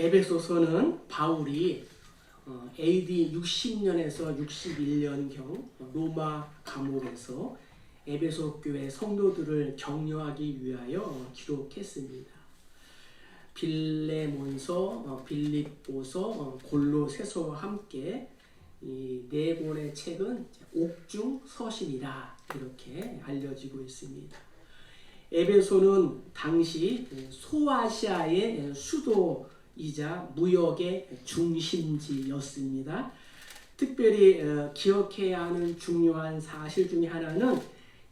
에베소서는 바울이 어, AD 60년에서 61년경 로마 감옥에서 에베소 교회 성도들을 격려하기 위하여 기록했습니다. 빌레몬서, 어, 빌립보서, 어, 골로새서와 함께 이 네 권의 책은 옥중 서신이라 이렇게 알려지고 있습니다. 에베소는 당시 소아시아의 수도 이자 무역의 중심지였습니다. 특별히 어, 기억해야 하는 중요한 사실 중에 하나는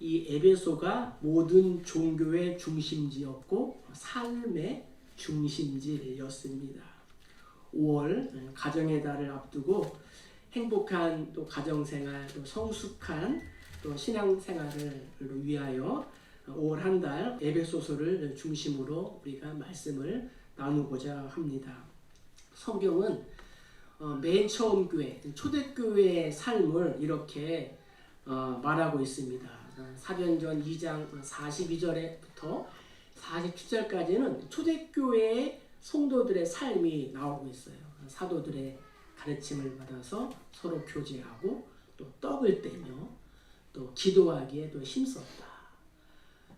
이 에베소가 모든 종교의 중심지였고 삶의 중심지였습니다. 5월 가정의 달을 앞두고 행복한 또 가정생활 또 성숙한 또 신앙생활을 위하여 5월 한 달 에베소서를 중심으로 우리가 말씀을 나누고자 합니다. 성경은 어, 맨 처음 교회, 초대교회의 삶을 이렇게 어, 말하고 있습니다. 어, 사도행전 2장 42절에부터 47절까지는 초대교회의 성도들의 삶이 나오고 있어요. 사도들의 가르침을 받아서 서로 교제하고 또 떡을 떼며 또 기도하기에 또 힘썼다.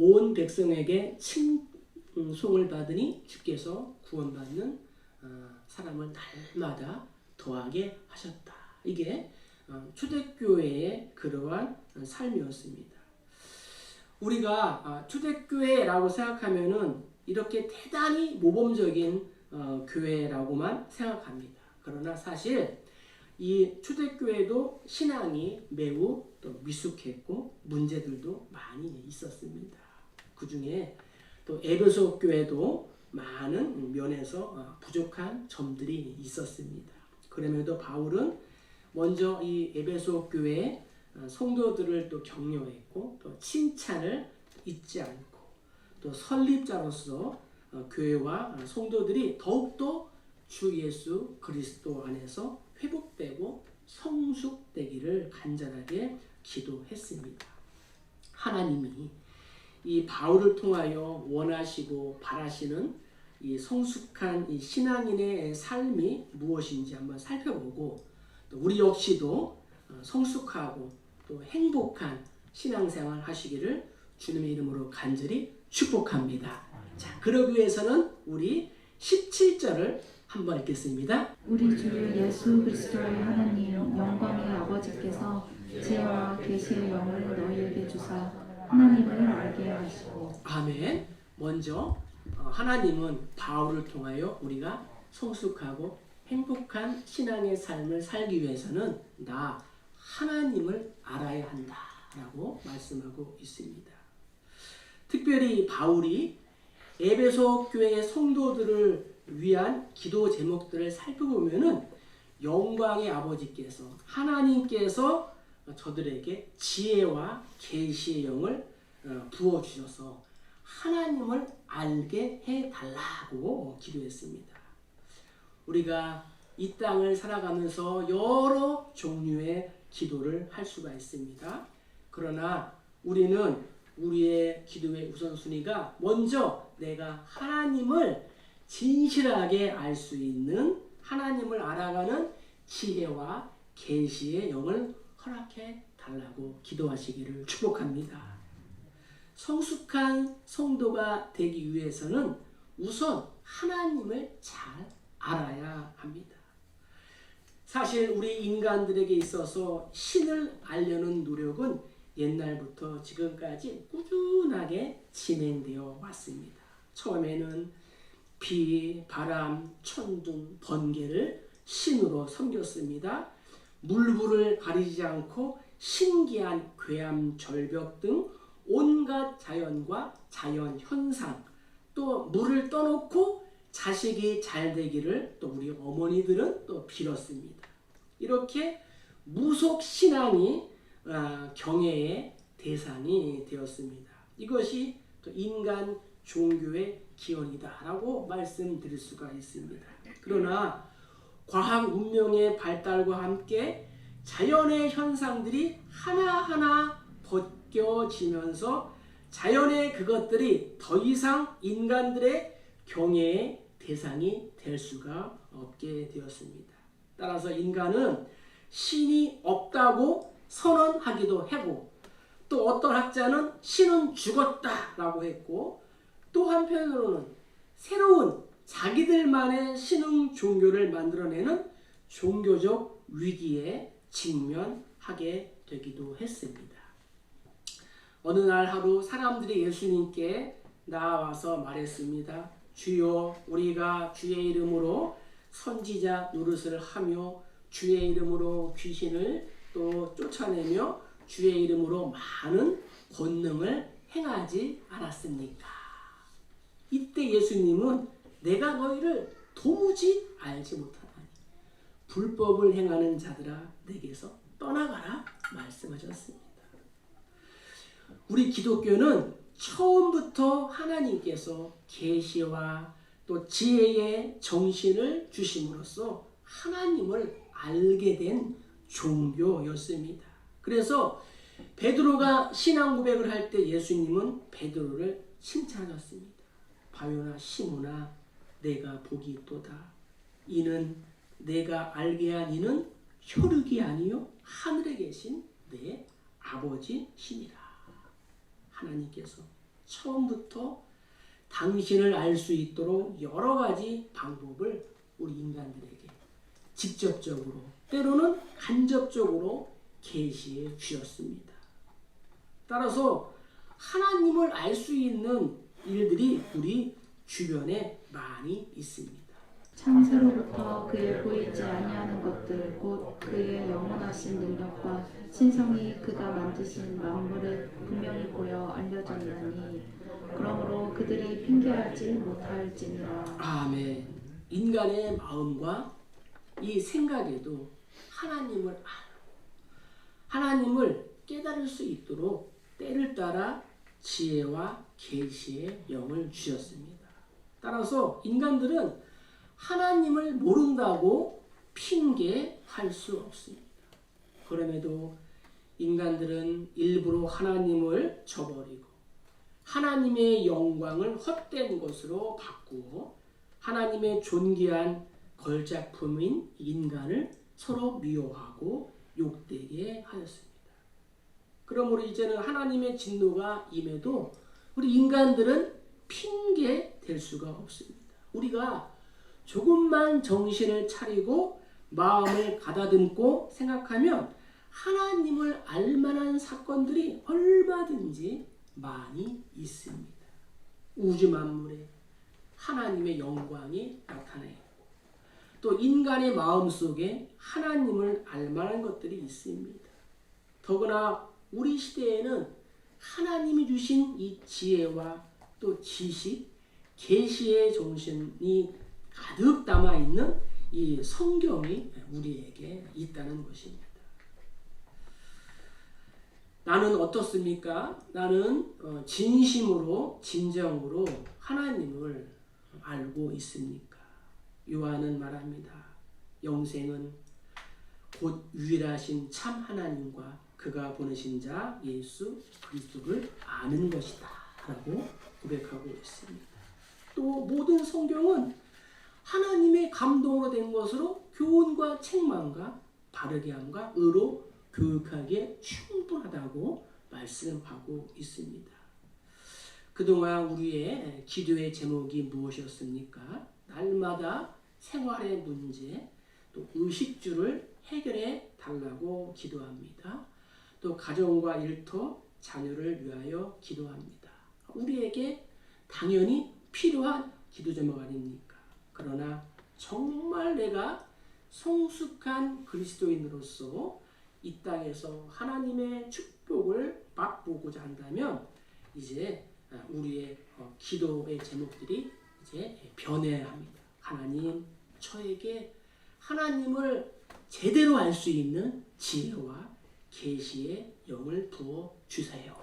온 백성에게 칭송을 받으니 주께서 구원받는 어, 사람을 날마다 더하게 하셨다. 이게 어, 초대교회의 그러한 삶이었습니다. 우리가 아, 초대교회라고 생각하면은 이렇게 대단히 모범적인 어, 교회라고만 생각합니다. 그러나 사실 이 초대교회도 신앙이 매우 또 미숙했고 문제들도 많이 있었습니다. 그 중에 또 에베소 교회도 많은 면에서 어, 부족한 점들이 있었습니다. 그럼에도 바울은 먼저 이 에베소 교회 성도들을 또 격려했고 또 칭찬을 잊지 않고 또 설립자로서 어, 교회와 성도들이 더욱더 주 예수 그리스도 안에서 회복되고 성숙되기를 간절하게 기도했습니다. 하나님이 이 바울을 통하여 원하시고 바라시는 이 성숙한 이 신앙인의 삶이 무엇인지 한번 살펴보고 또 우리 역시도 어, 성숙하고 또 행복한 신앙생활 하시기를 주님의 이름으로 간절히 축복합니다. 자, 그러기 위해서는 우리 17절을 한번 읽겠습니다. 우리 주 예수 그리스도의 하나님 영광의 아버지께서 지혜와 계시의 영을 너희에게 주사 하나님을 알게 하시고 아멘. 먼저 어, 하나님은 바울을 통하여 우리가 성숙하고 행복한 신앙의 삶을 살기 위해서는 나 하나님을 알아야 한다라고 말씀하고 있습니다. 특별히 바울이 에베소 교회의 성도들을 위한 기도 제목들을 살펴보면은 영광의 아버지께서 하나님께서 저들에게 지혜와 계시의 영을 어, 부어 주셔서 하나님을 알게 해 달라고 기도했습니다. 우리가 이 땅을 살아가면서 여러 종류의 기도를 할 수가 있습니다. 그러나 우리는 우리의 기도의 우선순위가 먼저 내가 하나님을 진실하게 알 수 있는 하나님을 알아가는 지혜와 계시의 영을 허락해 달라고 기도하시기를 축복합니다. 성숙한 성도가 되기 위해서는 우선 하나님을 잘 알아야 합니다. 사실 우리 인간들에게 있어서 신을 알려는 노력은 옛날부터 지금까지 꾸준하게 진행되어 왔습니다. 처음에는 비, 바람, 천둥, 번개를 신으로 섬겼습니다. 물불을 가리지 않고 신기한 괴암, 절벽 등 온갖 자연과 자연 현상, 또 물을 떠놓고 자식이 잘 되기를 또 우리 어머니들은 또 빌었습니다. 이렇게 무속 신앙이 아, 경애의 대상이 되었습니다. 이것이 또 인간 종교의 기원이다라고 말씀드릴 수가 있습니다. 그러나 과학 문명의 발달과 함께 자연의 현상들이 하나하나 벗겨지면서 자연의 그것들이 더 이상 인간들의 경애의 대상이 될 수가 없게 되었습니다. 따라서 인간은 신이 없다고 선언하기도 하고 또 어떤 학자는 신은 죽었다라고 했고 또 한편으로는 새로운 자기들만의 신흥 종교를 만들어내는 종교적 위기에 직면하게 되기도 했습니다. 어느 날 하루 사람들이 예수님께 나와서 말했습니다. 주여 우리가 주의 이름으로 선지자 노릇을 하며 주의 이름으로 귀신을 또 쫓아내며 주의 이름으로 많은 권능을 행하지 않았습니까? 이때 예수님은 내가 너희를 도무지 알지 못하나니 불법을 행하는 자들아 내게서 떠나가라 말씀하셨습니다. 우리 기독교는 처음부터 하나님께서 계시와 또 지혜의 정신을 주심으로써 하나님을 알게 된 종교였습니다. 그래서 베드로가 신앙 고백을 할 때 예수님은 베드로를 칭찬하셨습니다. 바요나 시모나 내가 복이 있도다. 이는 내가 알게 한 이는 혈육이 아니요 하늘에 계신 내 아버지 신이라. 하나님께서 처음부터 당신을 알 수 있도록 여러 가지 방법을 우리 인간들에게 직접적으로 때로는 간접적으로 계시해 주셨습니다. 따라서 하나님을 알 수 있는 일들이 우리 주변에 많이 있습니다. 창세로부터 그의 보이지 아니하는 것들 곧 그의 영원하신 능력과 신성이 그가 만드신 만물을 분명히 보여 알려졌나니 그러므로 그들이 핑계하지 못할지니라 아멘. 인간의 마음과 이 생각에도 하나님을 알고 하나님을 깨달을 수 있도록 때를 따라 지혜와 계시의 영을 주셨습니다. 따라서 인간들은 하나님을 모른다고 핑계할 수 없습니다. 그럼에도 인간들은 일부러 하나님을 저버리고 하나님의 영광을 헛된 것으로 바꾸어 하나님의 존귀한 걸작품인 인간을 서로 미워하고 욕되게 하였습니다. 그러므로 이제는 하나님의 진노가 임해도 우리 인간들은 핑계 될 수가 없습니다. 우리가 조금만 정신을 차리고 마음을 가다듬고 생각하면 하나님을 알만한 사건들이 얼마든지 많이 있습니다. 우주 만물에 하나님의 영광이 나타나요. 또 인간의 마음 속에 하나님을 알만한 것들이 있습니다. 더구나 우리 시대에는 하나님이 주신 이 지혜와 또 지식, 계시의 정신이 가득 담아 있는 이 성경이 우리에게 있다는 것입니다. 나는 어떻습니까? 나는 어, 진심으로 진정으로 하나님을 알고 있습니까? 요한은 말합니다. 영생은 곧 유일하신 참 하나님과 그가 보내신 자 예수 그리스도를 아는 것이다 라고 고백하고 있습니다. 또 모든 성경은 하나님의 감동으로 된 것으로 교훈과 책망과 바르게 함과 의로 교육하기에 충분하다고 말씀하고 있습니다. 그동안 우리의 기도의 제목이 무엇이었습니까? 날마다 생활의 문제, 또 의식주를 해결해 달라고 기도합니다. 또 가정과 일터, 자녀를 위하여 기도합니다. 우리에게 당연히 필요한 기도 제목 아닙니까? 그러나 정말 내가 성숙한 그리스도인으로서 이 땅에서 하나님의 축복을 맛보고자 한다면 이제 우리의 어, 기도의 제목들이 이제 변해야 합니다. 하나님 저에게 하나님을 제대로 알 수 있는 지혜와 계시의 영을 부어 주세요.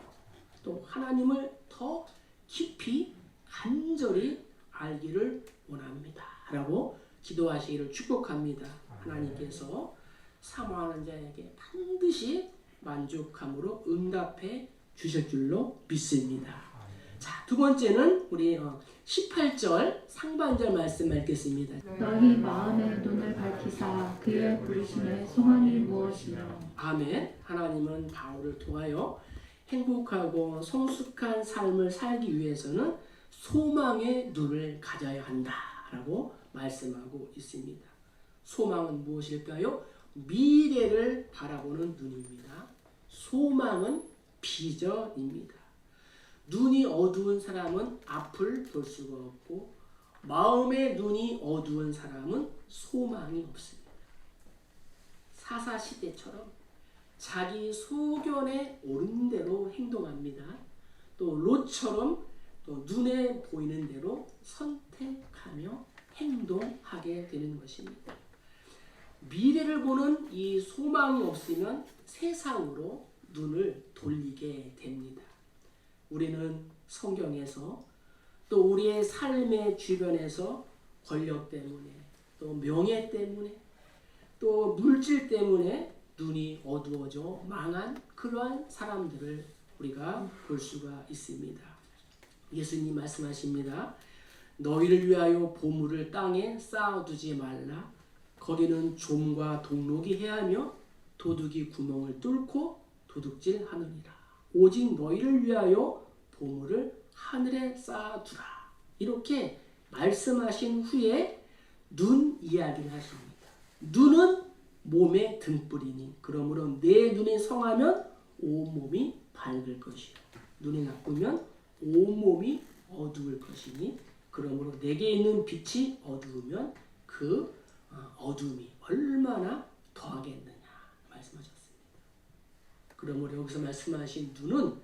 또 하나님을 더 깊이 간절히 알기를 원합니다. 라고 기도하시기를 축복합니다. 하나님께서 사모하는 자에게 반드시 만족함으로 응답해 주실 줄로 믿습니다. 자, 두 번째는 우리 어, 18절 상반절 말씀 읽겠습니다. 너희 마음의 눈을 밝히사 그의 부르심의 소망이 무엇이며 아멘. 하나님은 바울을 통하여 행복하고 성숙한 삶을 살기 위해서는 소망의 눈을 가져야 한다라고 말씀하고 있습니다. 소망은 무엇일까요? 미래를 바라보는 눈입니다. 소망은 비전입니다. 눈이 어두운 사람은 앞을 볼 수가 없고 마음의 눈이 어두운 사람은 소망이 없습니다. 사사 시대처럼 자기 소견에 옳은 대로 행동합니다. 또 롯처럼 또 눈에 보이는 대로 선택하며 행동하게 되는 것입니다. 미래를 보는 이 소망이 없으면 세상으로 눈을 돌리게 됩니다. 우리는 성경에서 또 우리의 삶의 주변에서 권력 때문에 또 명예 때문에 또 물질 때문에 눈이 어두워져 망한 그러한 사람들을 우리가 볼 수가 있습니다. 예수님 말씀하십니다. 너희를 위하여 보물을 땅에 쌓아두지 말라. 거기는 좀과 동록이 해하며 도둑이 구멍을 뚫고 도둑질 하느니라. 오직 너희를 위하여 보물을 하늘에 쌓아두라. 이렇게 말씀하신 후에 눈 이야기를 하십니다. 눈은 몸의 등불이니 그러므로 내 눈이 성하면 온몸이 밝을 것이요 눈이 나쁘면 온몸이 어두울 것이니 그러므로 내게 있는 빛이 어두우면 그 어, 어둠이 얼마나 더하겠느냐 말씀하셨습니다. 그러므로 여기서 말씀하신 눈은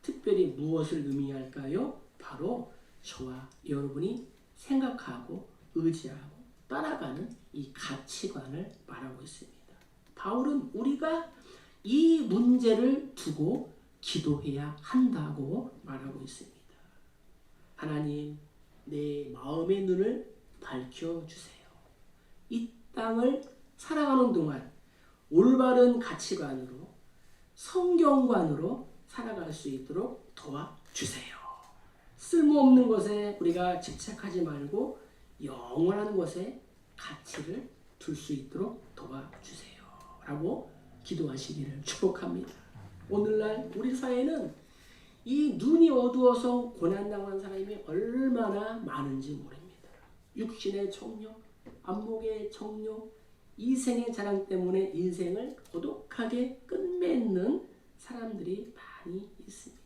특별히 무엇을 의미할까요? 바로 저와 여러분이 생각하고 의지하고 따라가는 이 가치관을 말하고 있습니다. 바울은 우리가 이 문제를 두고 기도해야 한다고 말하고 있습니다. 하나님, 내 마음의 눈을 밝혀주세요. 이 땅을 살아가는 동안 올바른 가치관으로 성경관으로 살아갈 수 있도록 도와주세요. 쓸모없는 것에 우리가 집착하지 말고 영원한 것에 가치를 둘 수 있도록 도와주세요. 라고 기도하시기를 축복합니다. 오늘날 우리 사회는 이 눈이 어두워서 고난당한 사람이 얼마나 많은지 모릅니다. 육신의 정욕, 안목의 정욕, 이생의 자랑 때문에 인생을 고독하게 끝맺는 사람들이 많이 있습니다.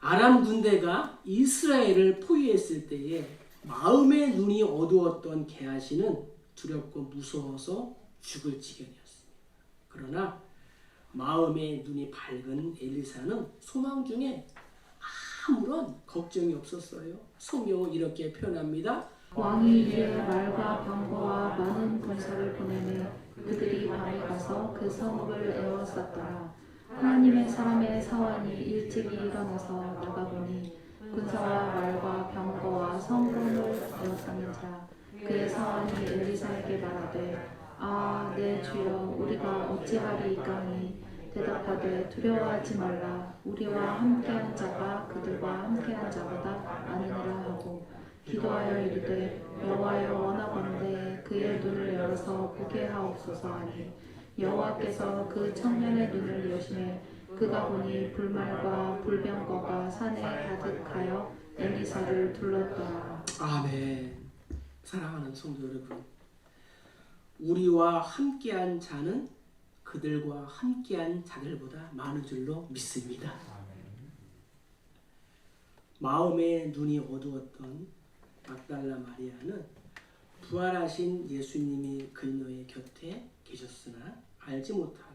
아람 군대가 이스라엘을 포위했을 때에 마음의 눈이 어두웠던 게하시는 두렵고 무서워서 죽을 지경이었습니다. 그러나 마음의 눈이 밝은 엘리사는 소망 중에 아무런 걱정이 없었어요. 성경은 이렇게 표현합니다. 왕이 이에 말과 병거와 많은 군사를 보내매 그들이 밤에 가서 그 성읍을 에워쌌더라. 하나님의 사람의 사원이 일찍이 일어나서 나가보니 군사와 말과 병거와 성문을 에워쌌는지라 그의 사원이 엘리사에게 말하되 아 내 주여 우리가 어찌하리이까니 대답하되 두려워하지 말라 우리와 함께한 자가 그들과 함께한 자보다 많으니라 하고 기도하여 이르되 여호와여 원하건대 그의 눈을 열어서 보게 하옵소서 하니 여호와께서 그 청년의 눈을 여시매 그가 보니 불말과 불병거가 산에 가득하여 엘리사를 둘렀더라 아멘. 사랑하는 성도 여러분, 우리와 함께한 자는 그들과 함께한 자들보다 많은 줄로 믿습니다. 마음의 눈이 어두웠던 막달라 마리아는 부활하신 예수님이 그녀의 곁에 계셨으나 알지 못하고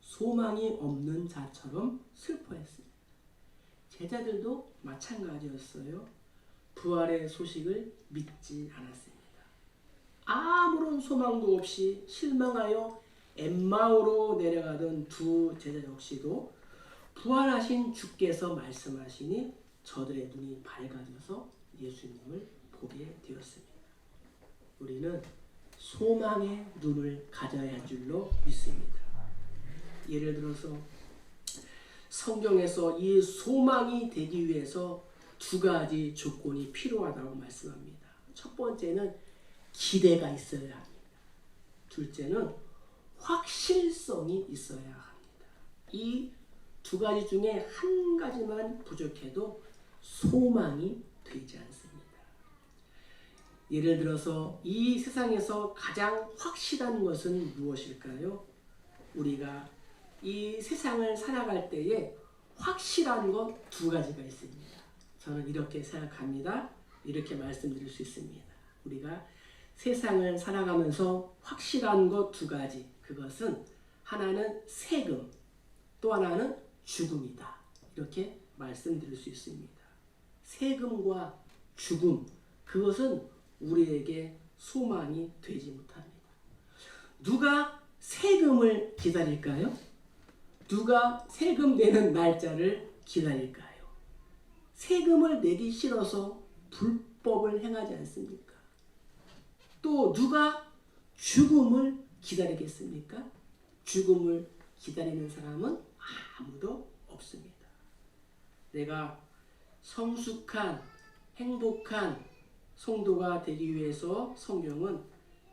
소망이 없는 자처럼 슬퍼했습니다. 제자들도 마찬가지였어요. 부활의 소식을 믿지 않았습니다. 아무런 소망도 없이 실망하여 엠마오로 내려가던 두 제자 역시도 부활하신 주께서 말씀하시니 저들의 눈이 밝아져서 예수님을 보게 되었습니다. 우리는 소망의 눈을 가져야 할 줄로 믿습니다. 예를 들어서 성경에서 이 소망이 되기 위해서 두 가지 조건이 필요하다고 말씀합니다. 첫 번째는 기대가 있어야 합니다. 둘째는 확실성이 있어야 합니다. 이 두 가지 중에 한 가지만 부족해도 소망이 되지 않습니다. 예를 들어서 이 세상에서 가장 확실한 것은 무엇일까요? 우리가 이 세상을 살아갈 때에 확실한 것 두 가지가 있습니다. 저는 이렇게 생각합니다. 이렇게 말씀드릴 수 있습니다. 우리가 세상을 살아가면서 확실한 것 두 가지. 그것은 하나는 세금, 또 하나는 죽음이다. 이렇게 말씀드릴 수 있습니다. 세금과 죽음, 그것은 우리에게 소망이 되지 못합니다. 누가 세금을 기다릴까요? 누가 세금 내는 날짜를 기다릴까요? 세금을 내기 싫어서 불법을 행하지 않습니까? 또 누가 죽음을 기다리겠습니까? 죽음을 기다리는 사람은 아무도 없습니다. 내가 성숙한 행복한 성도가 되기 위해서 성경은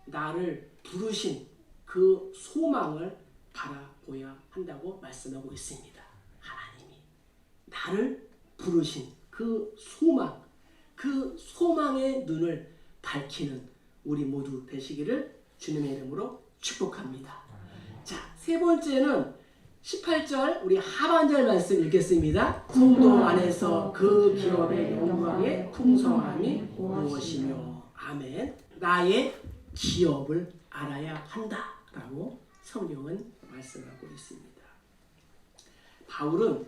나를 부르신 그 소망을 바라보야 한다고 말씀하고 있습니다. 하나님이 나를 부르신 그 소망, 그 소망의 눈을 밝히는 우리 모두 되시기를 주님의 이름으로 축복합니다. 자, 세 번째는 18절 우리 하반절 말씀 읽겠습니다. 성도 안에서 그 기업의 영광의 풍성함이 무엇이며 아멘. 나의 기업을 알아야 한다라고 성경은 말씀하고 있습니다. 바울은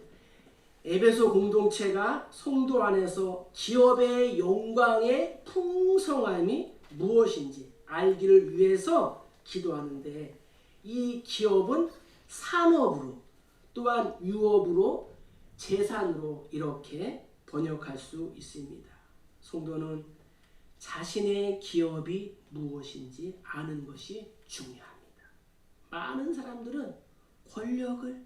에베소 공동체가 성도 안에서 기업의 영광의 풍성함이 무엇인지 알기를 위해서 기도하는데 이 기업은 산업으로 또한 유업으로 재산으로 이렇게 번역할 수 있습니다. 성도는 자신의 기업이 무엇인지 아는 것이 중요합니다. 많은 사람들은 권력을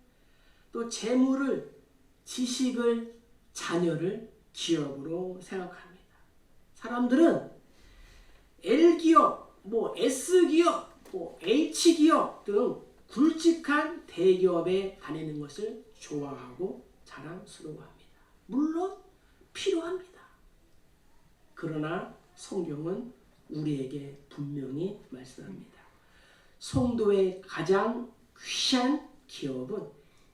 또 재물을 지식을 자녀를 기업으로 생각합니다. 사람들은 L기업, 뭐 S기업, 뭐 H기업 등 굵직한 대기업에 다니는 것을 좋아하고 자랑스러워합니다. 물론 필요합니다. 그러나 성경은 우리에게 분명히 말씀합니다. 성도의 가장 귀한 기업은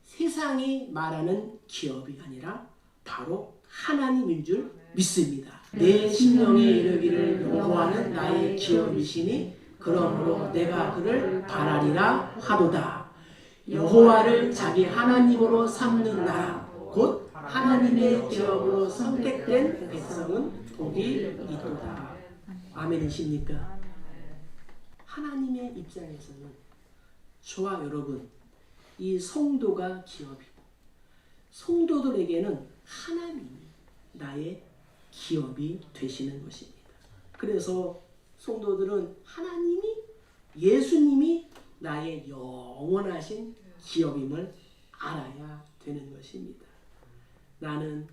세상이 말하는 기업이 아니라 바로 하나님인 줄 믿습니다. 내 심령에 이르기를 여호와는 나의 기업이시니 그러므로 내가 그를 바라리라 하도다. 여호와를 자기 하나님으로 삼는 나라 곧 하나님의 기업으로 선택된 백성은 복이 있도다. 아멘이십니까? 하나님의 입장에서는 저와 여러분 이 성도가 기업이고 성도들에게는 하나님이 나의 기업이 되시는 것입니다. 그래서 성도들은 하나님이 예수님이 나의 영원하신 기업임을 알아야 되는 것입니다. 나는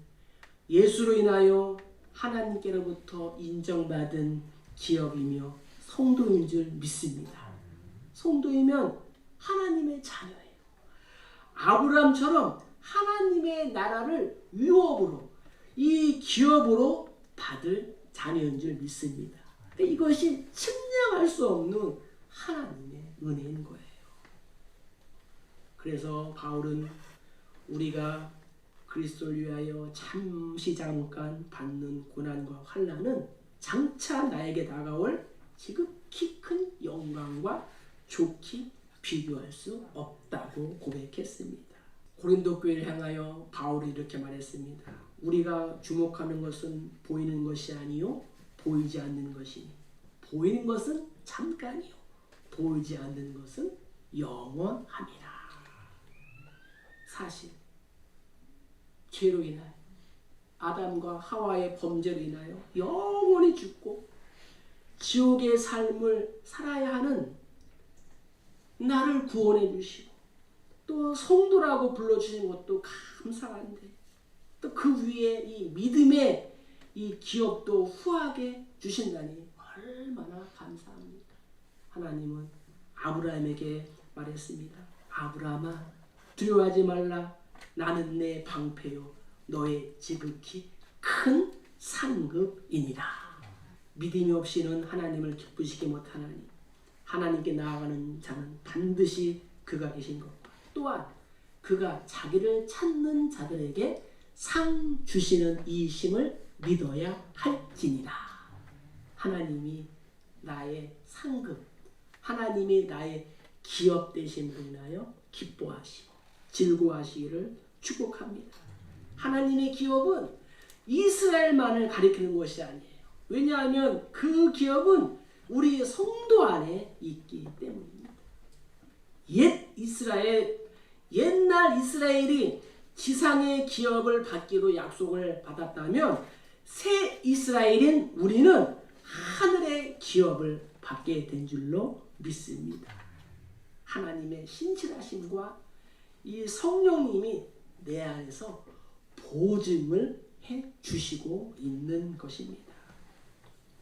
예수로 인하여 하나님께로부터 인정받은 기업이며 성도인 줄 믿습니다. 성도이면 하나님의 자녀예요. 아브라함처럼 하나님의 나라를 유업으로 이 기업으로 받을 자녀인 줄 믿습니다. 근데 이것이 측량할 수 없는 하나님의 은혜인 거예요. 그래서 바울은 우리가 그리스도를 위하여 잠시 잠깐 받는 고난과 환난은 장차 나에게 다가올 지극히 큰 영광과 좋게 비교할 수 없다고 고백했습니다. 고린도 교회를 향하여 바울이 이렇게 말했습니다. 우리가 주목하는 것은 보이는 것이 아니요 보이지 않는 것이니 보이는 것은 잠깐이요 보이지 않는 것은 영원함이라. 사실 죄로 인하여 아담과 하와의 범죄로 인하여 영원히 죽고 지옥의 삶을 살아야 하는 나를 구원해 주시고 또 성도라고 불러주신 것도 감사한데 또 그 위에 이 믿음의 이 기업도 후하게 주신다니 얼마나 감사합니까? 하나님은 아브라함에게 말했습니다. 아브라함아 두려워하지 말라 나는 내 방패요 너의 지극히 큰 상급이니라. 믿음이 없이는 하나님을 기쁘시게 못하나니 하나님께 나아가는 자는 반드시 그가 계신 것과 또한 그가 자기를 찾는 자들에게 상 주시는 이심을 믿어야 할지니라. 하나님이 나의 상급, 하나님이 나의 기업 되심으로 인하여 기뻐하시고 즐거워하시기를 축복합니다. 하나님의 기업은 이스라엘만을 가리키는 것이 아니에요. 왜냐하면 그 기업은 우리 성도 안에 있기 때문입니다. 옛 이스라엘, 옛날 이스라엘이 지상의 기업을 받기로 약속을 받았다면 새 이스라엘인 우리는 하늘의 기업을 받게 된 줄로 믿습니다. 하나님의 신실하심과 이 성령님이 내 안에서 보증을 해 주시고 있는 것입니다.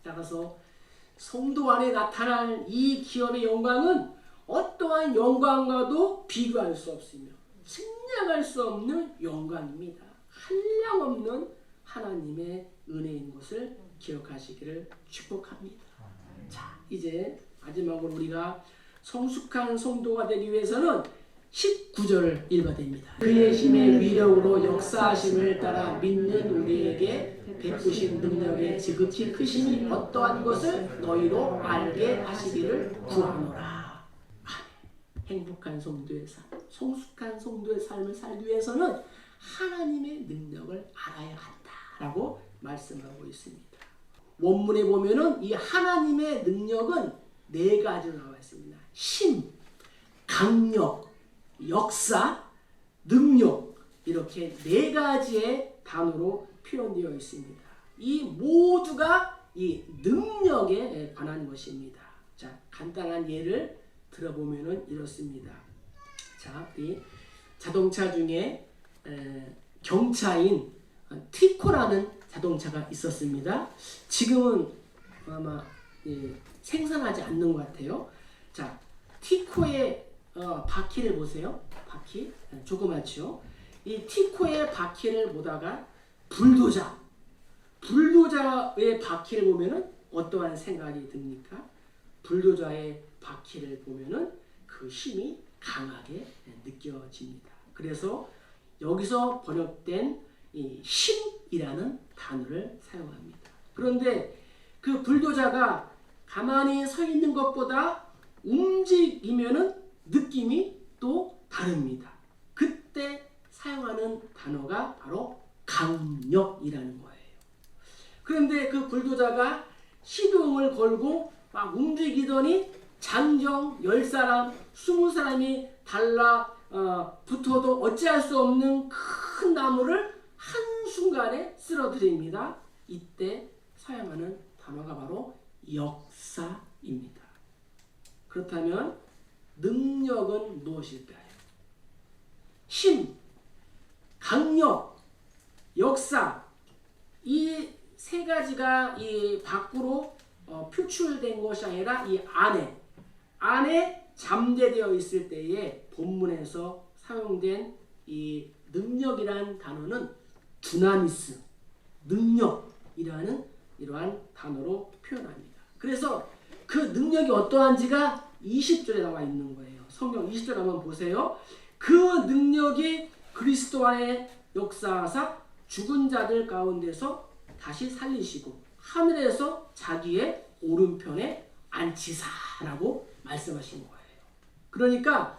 따라서 성도 안에 나타날 이 기업의 영광은 어떠한 영광과도 비교할 수 없으며 측량할 수 없는 영광입니다. 한량없는 하나님의 은혜인 것을 기억하시기를 축복합니다. 자, 이제 마지막으로 우리가 성숙한 성도가 되기 위해서는 19절을 읽어야 됩니다. 그의 힘의 위력으로 역사하심을 따라 믿는 우리에게 베푸신 능력의 지극히 크심이 어떠한 것을 너희로 알게 하시기를 구하노라. 행복한 성도의 삶, 성숙한 성도의 삶을 살기 위해서는 하나님의 능력을 알아야 한다라고 말씀하고 있습니다. 원문에 보면은 이 하나님의 능력은 네 가지로 나와 있습니다. 힘, 강력, 역사, 능력 이렇게 네 가지의 단어로 표현되어 있습니다. 이 모두가 이 능력에 관한 것입니다. 자, 간단한 예를 들어보면은 이렇습니다. 자, 이 자동차 중에 에, 경차인 티코라는 자동차가 있었습니다. 지금은 아마 예, 생산하지 않는 것 같아요. 자, 티코의 어, 바퀴를 보세요. 바퀴 네, 조그맣죠. 이 티코의 바퀴를 보다가 불도저, 불도저의 바퀴를 보면은 어떠한 생각이 듭니까? 불도저의 바퀴를 보면은 그 힘이 강하게 느껴집니다. 그래서 여기서 번역된 이 힘이라는 단어를 사용합니다. 그런데 그 불도저가 가만히 서 있는 것보다 움직이면은 느낌이 또 다릅니다. 그때 사용하는 단어가 바로 강력이라는 거예요. 그런데 그 불도저가 시동을 걸고 막 움직이더니 장정 10사람, 20사람이 달라 어, 붙어도 어찌할 수 없는 큰 나무를 한 순간에 쓰러뜨립니다. 이때 사용하는 단어가 바로 역사입니다. 그렇다면 능력은 무엇일까요? 힘, 강력, 역사 이 세 가지가 이 밖으로 어, 표출된 것이 아니라 이 안에 안에 잠재되어 있을 때에 본문에서 사용된 이 능력이란 단어는 두나미스 능력이라는 이러한 단어로 표현합니다. 그래서 그 능력이 어떠한지가 20절에 나와 있는 거예요. 성경 20절 한번 보세요. 그 능력이 그리스도 안에 역사하사 죽은 자들 가운데서 다시 살리시고 하늘에서 자기의 오른편에 앉히사라고 말씀하신 거예요. 그러니까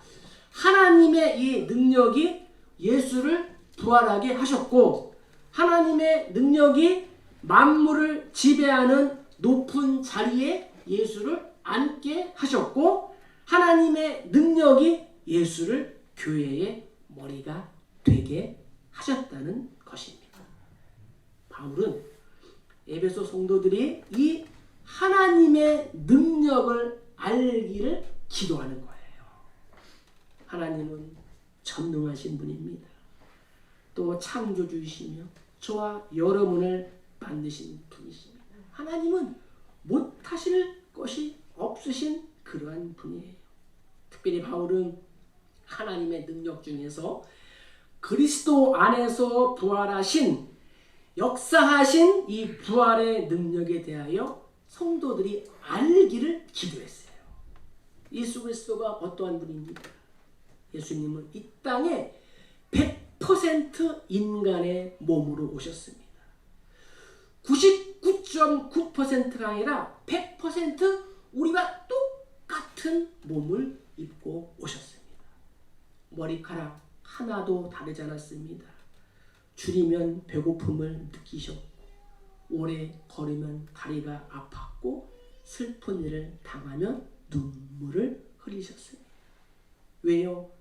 하나님의 이 능력이 예수를 부활하게 하셨고 하나님의 능력이 만물을 지배하는 높은 자리에 예수를 앉게 하셨고 하나님의 능력이 예수를 교회의 머리가 되게 하셨다는 것입니다. 바울은 에베소 성도들이 이 하나님의 능력을 알기를 기도하는 거예요. 하나님은 전능하신 분입니다. 또 창조주이시며 저와 여러분을 만드신 분이십니다. 하나님은 못하실 것이 없으신 그러한 분이에요. 특별히 바울은 하나님의 능력 중에서 그리스도 안에서 부활하신 역사하신 이 부활의 능력에 대하여 성도들이 알기를 기도했어요. 예수 그리스도가 어떠한 분입니까? 예수님은 이 땅에 100% 인간의 몸으로 오셨습니다. 99.9%가 아니라 100% 우리가 똑같은 몸을 입고 오셨습니다. 머리카락 하나도 다르지 않았습니다. 줄이면 배고픔을 느끼셨고 오래 걸으면 다리가 아팠고 슬픈 일을 당하면 눈물을 흘리셨습니다. 왜요?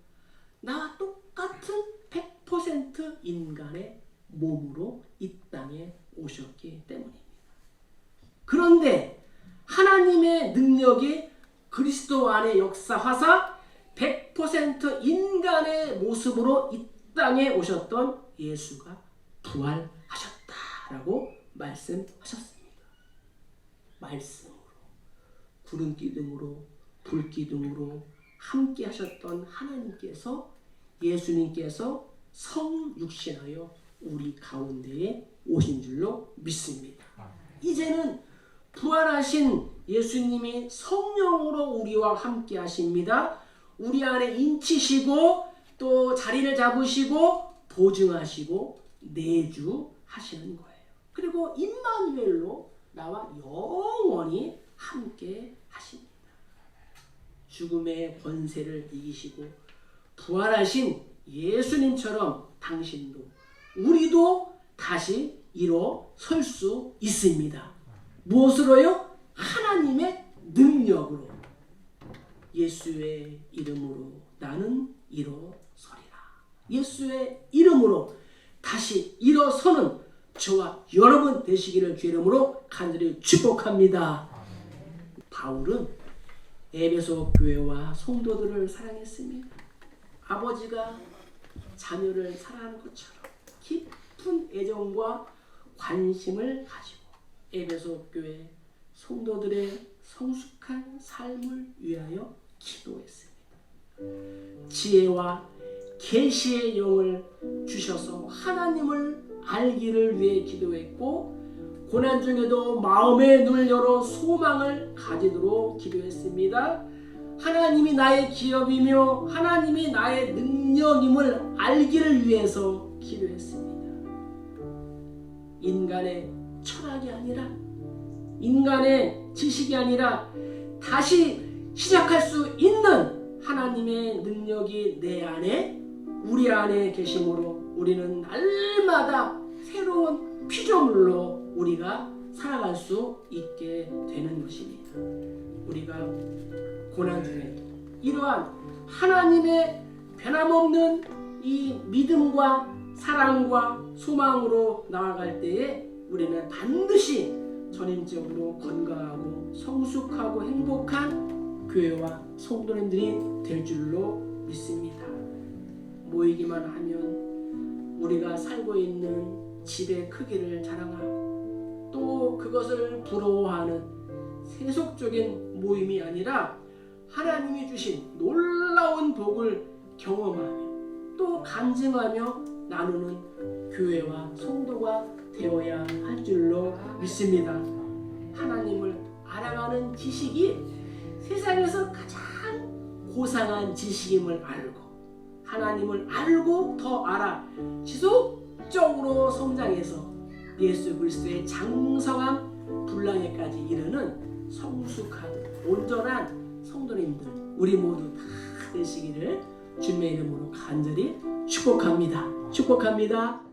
나와 똑같은 100% 인간의 몸으로 이 땅에 오셨기 때문입니다. 그런데 하나님의 능력이 그리스도 안에 역사하사 100% 인간의 모습으로 이 땅에 오셨던 예수가 부활하셨다라고 말씀하셨습니다. 말씀으로 구름 기둥으로 불 기둥으로 함께 하셨던 하나님께서 예수님께서 성육신하여 우리 가운데에 오신 줄로 믿습니다. 이제는 부활하신 예수님이 성령으로 우리와 함께 하십니다. 우리 안에 인치시고 또 자리를 잡으시고 보증하시고 내주하시는 거예요. 그리고 임마누엘로 나와 영원히 함께 하십니다. 죽음의 권세를 이기시고 부활하신 예수님처럼 당신도 우리도 다시 일어설 수 있습니다. 무엇으로요? 하나님의 능력으로 예수의 이름으로 나는 일어서리라. 예수의 이름으로 다시 일어서는 저와 여러분 되시기를 주 이름으로 간절히 축복합니다. 바울은 에베소 교회와 성도들을 사랑했습니다. 아버지가 자녀를 사랑하는 것처럼 깊은 애정과 관심을 가지고 에베소 교회 성도들의 성숙한 삶을 위하여 기도했습니다. 지혜와 계시의 영을 주셔서 하나님을 알기를 위해 기도했고 고난 중에도 마음의 눈을 열어 소망을 가지도록 기도했습니다. 하나님이 나의 기업이며 하나님이 나의 능력임을 알기를 위해서 기도했습니다. 인간의 철학이 아니라 인간의 지식이 아니라 다시 시작할 수 있는 하나님의 능력이 내 안에 우리 안에 계심으로 우리는 날마다 새로운 피조물로 우리가 살아갈 수 있게 되는 것입니다. 우리가 고난 중에 이러한 하나님의 변함없는 이 믿음과 사랑과 소망으로 나아갈 때에 우리는 반드시 전인적으로 건강하고 성숙하고 행복한 교회와 성도님들이 될 줄로 믿습니다. 모이기만 하면 우리가 살고 있는 집의 크기를 자랑하고 또 그것을 부러워하는 세속적인 모임이 아니라 하나님이 주신 놀라운 복을 경험하며 또 간증하며 나누는 교회와 성도가 되어야 할 줄로 믿습니다. 하나님을 알아가는 지식이 세상에서 가장 고상한 지식임을 알고 하나님을 알고 더 알아 지속적으로 성장해서 예수 그리스도의 장성한 분량에까지 이르는 성숙한 온전한 성도님들 우리 모두 다 되시기를 주님의 이름으로 간절히 축복합니다. 축복합니다.